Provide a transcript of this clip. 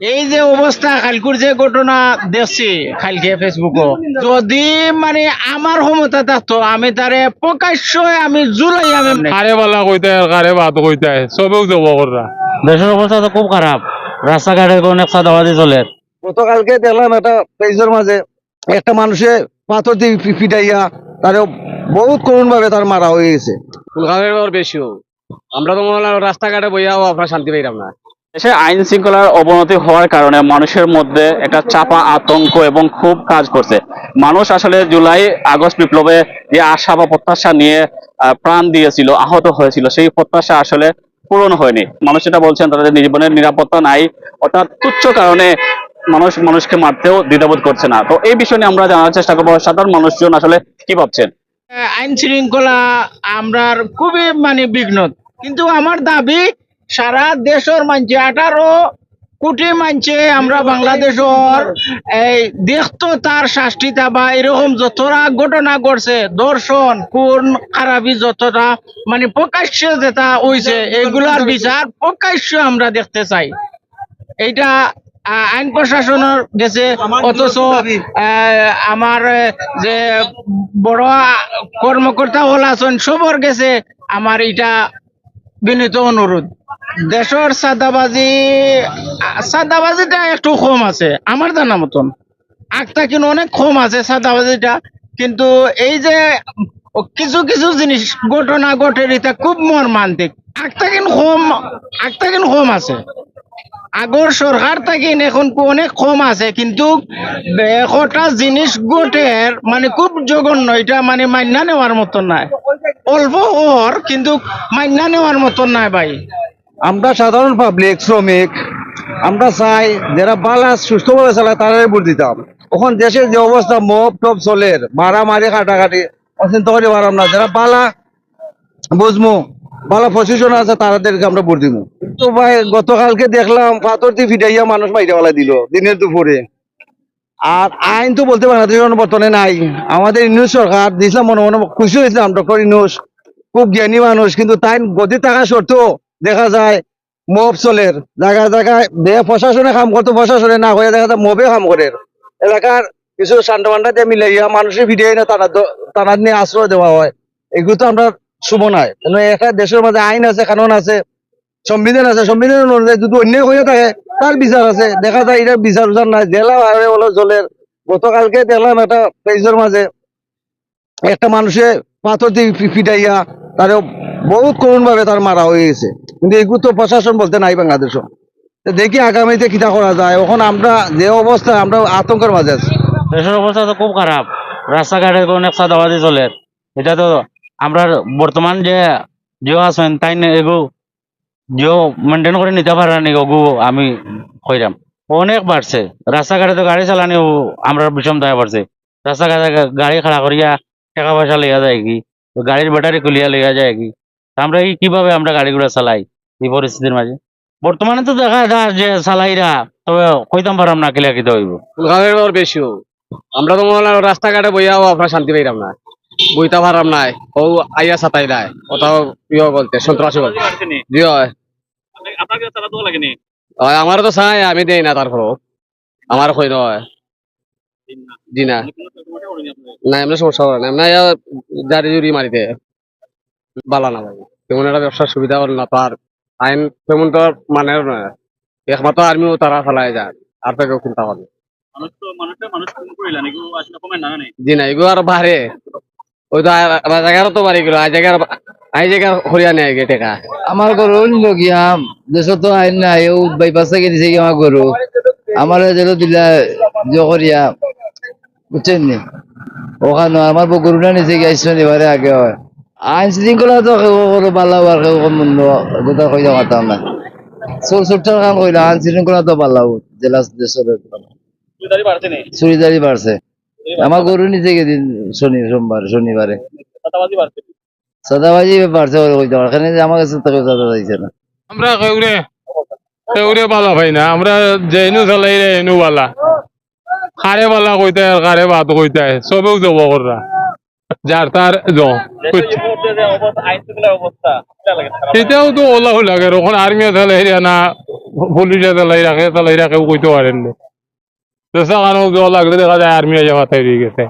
এই যে অবস্থা কালকুর যে ঘটনা দেখছি কালকে ফেসবুকও যদি মানে আমার ক্ষমতা থাকতো আমি তারে প্রকাশ্য আমি জুলাই আমি কারে বালা কইতে কারে বাদ কইতে সবেও যাব কররা দেশের অবস্থা তো খুব খারাপ রাস্তাঘাটে অনেক সাদাবাদি চলে। গতকালকে দেখলাম একটা পেজের মাঝে একটা মানুষে পাথর দিয়ে পি- পিটাইয়া তারে বহুত করুণ ভাবে তার মারা হয়ে গেছে কুলগামের ওর বেশিও আমরা তো মনে হয় রাস্তাঘাটে বইয়াও আপনার শান্তি পাইলাম না। দেশে আইন শৃঙ্খলার অবনতি হওয়ার কারণে মানুষের মধ্যে একটা চাপা আতঙ্ক এবং খুব কাজ করছে। মানুষ আসলে জুলাই, আগস্ট বিপ্লবে যে আশা বা প্রত্যাশা নিয়ে প্রাণ দিয়েছিল, আহত হয়েছিল, সেই প্রত্যাশা আসলে পূরণ হয়নি। মানুষ যেটা বলছেন তাদের জীবনের নিরাপত্তা নাই, অর্থাৎ তুচ্ছ কারণে মানুষ, মানুষকে মারতেও দ্বিধাবোধ করছে না। তো এই বিষয় নিয়ে আমরা জানার চেষ্টা করব, সাধারণ মানুষজন আসলে কি ভাবছেন? আইন শৃঙ্খলা আমরা খুবই মানে বিঘ্ন। কিন্তু আমার দাবি সারা দেশের মানছে, আঠারো কোটি মানছে আমরা বাংলাদেশের। এই দেখতো তার শাস্তিটা বা এরকম যতটা ঘটনা ঘটছে, দর্শন কোন খারাপি যতটা মানে প্রকাশ্য যেটা হইছে, এগুলার বিচার প্রকাশ্য আমরা দেখতে চাই। এইটা আইন প্রশাসনের গেছে, অথচ আমার যে বড় কর্মকর্তা হল আছেন সবর গেছে, আমার এটা বিনীত অনুরোধ। দেশের সাদাবাজি সাদাবাজিটা একটু কম আছে, আমার জানা মতন। আগটা কিন্তু অনেক কম আছে সাদাবাজিটা কিন্তু এই যে কিছু কিছু জিনিস ঘটনা ঘটে এটা খুব মর্মান্তিক। আগটা কিন্তু কম, আগটা কিন্তু কম আছে। আগর সরকার থাকি এখন অনেক কম আছে, কিন্তু একটা জিনিস গোটের মানে খুব জঘন্য, এটা মানে মান্না নেওয়ার মতন নাই। অল্প ওর কিন্তু মান্না নেওয়ার মতন নাই ভাই। আমরা সাধারণ পাবলিক শ্রমিক, আমরা চাই যারা বালা সুস্থভাবে চালায় তারাই ভোট দিতাম। এখন দেশের যে অবস্থা, মব টপ চলের, মারামারি, কাটাকাটি, অচিন্তা করে পারাম না। যারা বালা বুঝমু, বালা পজিশন আছে, তাদেরকে আমরা ভোট দিব তো ভাই, গতকালকে দেখলাম পাথর দিয়ে ফিটাইয়া মানুষ মাইটা বলা দিল দিনের দুপুরে। আর আইন তো বলতে বাংলাদেশের বর্তমানে নাই। আমাদের ইউনুস সরকার দিয়েছিলাম মনে মনে খুশি হয়েছিলাম ডক্টর ইউনুস। খুব জ্ঞানী মানুষ, কিন্তু তাই গতি থাকা সত্ত্বেও দেখা যায় মব চলের জায়গায় জায়গায় দেহ প্রশাসনে কাম করতো, প্রশাসনে না হয়ে দেখা যায় মবে কাম করে। এলাকার কিছু সান্ডা মান্ডা দিয়ে মিলাইয়া মানুষের ভিডিও না তারা নিয়ে আশ্রয় দেওয়া হয়। এগুলো তো আমরা শুভ নয়। কেন একটা দেশের মধ্যে আইন আছে, কানুন আছে, সংবিধান আছে। সংবিধান অনুযায়ী যদি অন্যায় হয়ে থাকে, তার বিচার আছে। দেখা যায় এটা বিচার বিচার নাই। জেলা আরে হলো জলের। গতকালকে দেখলাম একটা পেজের মাঝে একটা মানুষে পাথর দিয়ে পিটাইয়া তারে বহুত করুণ ভাবে তার মারা হয়ে গেছে। কিন্তু এগুলো তো প্রশাসন বলতে নাই বাংলাদেশও। দেখি আগামীতে কিটা করা যায়। এখন আমরা যে অবস্থা, আমরা আতঙ্কের মাঝে আছি। দেশের অবস্থা তো খুব খারাপ। রাস্তাঘাটে অনেক সাদাবাদি চলে। এটা তো আমরা বর্তমান যে জিও আছেন, তাই এগু জিও মেনটেন করে নিতে পারে না আমি কইরাম। অনেক বাড়ছে। রাস্তাঘাটে তো গাড়ি চালানি আমরা বিষম দেওয়া পারছে রাস্তাঘাটে গাড়ি খাড়া করিয়া টাকা পয়সা লইয়া যায় কি? গাড়ির ব্যাটারি খুলিয়া লইয়া যায় কি? আমরা কি কীভাবে আমরা গাড়িগুলো চালাই এই পরিস্থিতির মাঝে? বর্তমানে তো দেখা যায় যে চালাইরা তবে কইতাম পারাম না কিলা কিতে হইব। ওর বেশিও আমরা তো মনে হয় রাস্তাঘাটে বইয়াও আপনার শান্তি পাইলাম না। বইতা পারাম নাই। ও আইয়া সাতাই দেয়। ওটাও ইয়ে বলতে সন্ত্রাসী বলতে। জি হয়। হয়, আমারও তো চাই আমি দেই না তারপর আমার কই নয় জি না। না এমনি সমস্যা করে না। এমনি জারি জুরি মারিতে। বালা না ভাই তেমন একটা ব্যবসার সুবিধা হল না তো আর আইন তেমন তো মানে একমাত্র আর্মিও তারা ফেলায় যায় আর তো কেউ চিন্তা করে না। জি না এগুলো আর বাড়ে। ওই তো আর তো বাড়ি গেল আই জায়গার আই জায়গার হরিয়ানা আগে টেকা। আমার গরু লগিয়া দেশ তো আইন নাই ও বাইপাস থেকে দিছে কি আমার গরু? আমার যেন দিলা জকরিয়া বুঝছেন নি? ওখানে আমার গরুটা নিচে গিয়েছিল এবারে আগে হয়। আইন শৃঙ্খলা তো কেউ কোনো ভালো আর কেউ মন্দ গোটা কইতে পারতাম না চোর চোরটার কাম কইলা আইন শৃঙ্খলা তো ভালো জেলা দেশের চুরিদারি বাড়ছে আমার গরু নিচে গেদিন শনি সোমবার শনিবারে সাদাবাজি বাড়ছে বলে কইতে এখানে আমার কাছে তো কেউ সাদা যাইছে না। আমরা কেউরে কেউরে বালা ভাই না আমরা যেনু চালাই রে এনু বালা কারে বালা কইতে আর কারে বাদ কইতে সবেও যাব কররা যার তার এটাও তো ওলা লাগে ওখানে আর্মি চালাই না পুলিশে চালাই রাখে চালাই রাখে কইতে পারেন না লাগলে দেখা যায় আর্মি যাওয়া তাই গেছে।